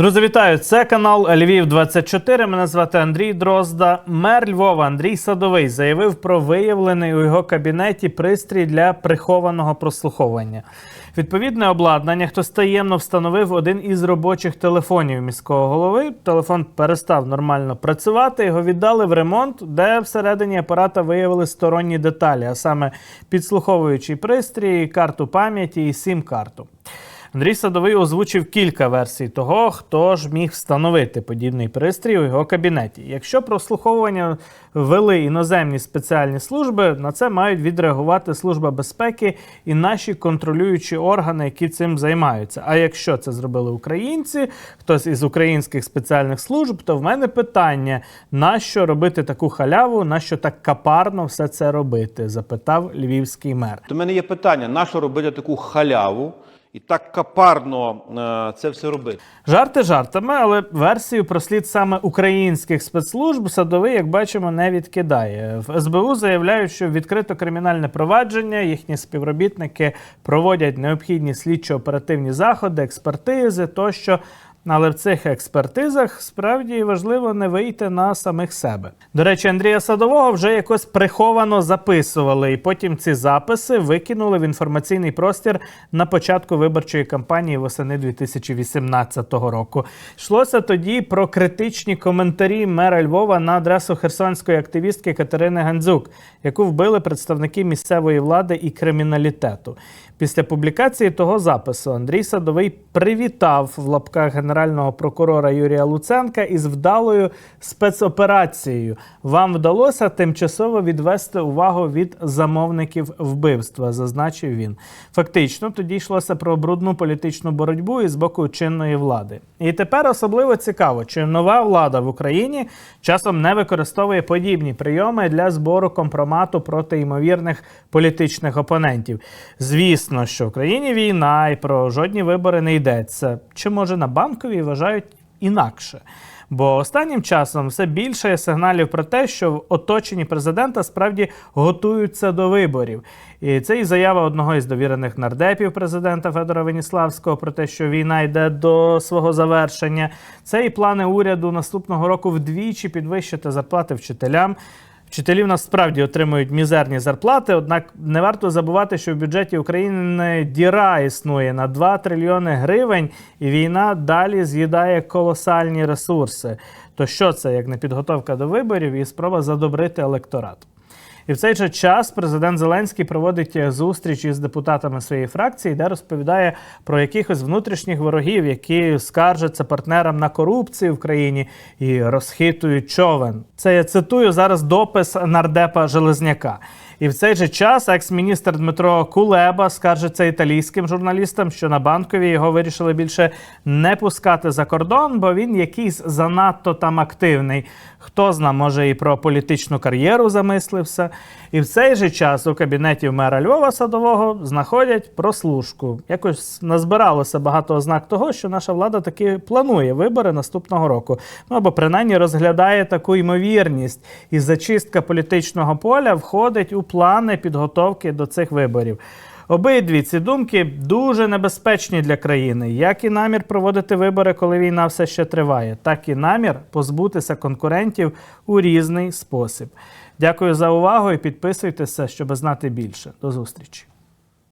Друзі, вітаю! Це канал Львів 24 Мене звати Андрій Дрозда. Мер Львова Андрій Садовий заявив про виявлений у його кабінеті пристрій для прихованого прослуховування. Відповідне обладнання хтось таємно встановив один із робочих телефонів міського голови. Телефон перестав нормально працювати. Його віддали в ремонт, де всередині апарата виявили сторонні деталі, а саме підслуховуючий пристрій, карту пам'яті і сім-карту. Андрій Садовий озвучив кілька версій того, хто ж міг встановити подібний пристрій у його кабінеті. Якщо прослуховування вели іноземні спеціальні служби, на це мають відреагувати Служба безпеки і наші контролюючі органи, які цим займаються. А якщо це зробили українці, хтось із українських спеціальних служб, то в мене питання: нащо робити таку халяву, нащо так капарно все це робити? запитав львівський мер. До мене є питання: на що робити таку халяву і так капарно е, це все робити? Жарти жартами, але версію про слід саме українських спецслужб садовий, як бачимо, не відкидає. В СБУ заявляють, що відкрито кримінальне провадження, їхні співробітники проводять необхідні слідчо-оперативні заходи, експертизи тощо. Але в цих експертизах справді важливо не вийти на самих себе. До речі, Андрія Садового вже якось приховано записували, і потім ці записи викинули в інформаційний простір на початку виборчої кампанії восени 2018 року. Йшлося тоді про критичні коментарі мера Львова на адресу херсонської активістки Катерини Гандзюк, яку вбили представники місцевої влади і криміналітету. Після публікації того запису Андрій Садовий привітав в лапках генерального прокурора Юрія Луценка із вдалою спецоперацією. Вам вдалося тимчасово відвести увагу від замовників вбивства, зазначив він. Фактично, тоді йшлося про брудну політичну боротьбу із боку чинної влади. І тепер особливо цікаво, чи нова влада в Україні часом не використовує подібні прийоми для збору компромату проти ймовірних політичних опонентів. Звісно, що в країні війна і про жодні вибори не йдеться. Чи може на банковій вважають інакше? Бо останнім часом все більше є сигналів про те, що в оточенні президента справді готуються до виборів. І це і заява одного із довірених нардепів президента Федора Веніславського про те, що війна йде до свого завершення. Це і плани уряду наступного року вдвічі підвищити зарплати вчителям. Вчителі в нас справді отримують мізерні зарплати, однак не варто забувати, що в бюджеті України діра існує на 2 трильйони гривень, і війна далі з'їдає колосальні ресурси. То що це як не підготовка до виборів і спроба задобрити електорат? І в цей же час президент Зеленський проводить зустріч із депутатами своєї фракції, де розповідає про якихось внутрішніх ворогів, які скаржаться партнерам на корупцію в країні і розхитують човен. Це я цитую зараз допис нардепа Железняка. І в цей же час екс-міністр Дмитро Кулеба скаржиться італійським журналістам, що на банкові його вирішили більше не пускати за кордон, бо він якийсь занадто там активний. Хто зна, може і про політичну кар'єру замислився. І в цей же час у кабінеті мера Львова Садового знаходять прослушку. Якось назбиралося багато ознак того, що наша влада таки планує вибори наступного року. Ну або принаймні розглядає таку ймовірність. І зачистка політичного поля входить у плани підготовки до цих виборів. Обидві ці думки дуже небезпечні для країни, як і намір проводити вибори, коли війна все ще триває, так і намір позбутися конкурентів у різний спосіб. Дякую за увагу і підписуйтеся, щоб знати більше. До зустрічі.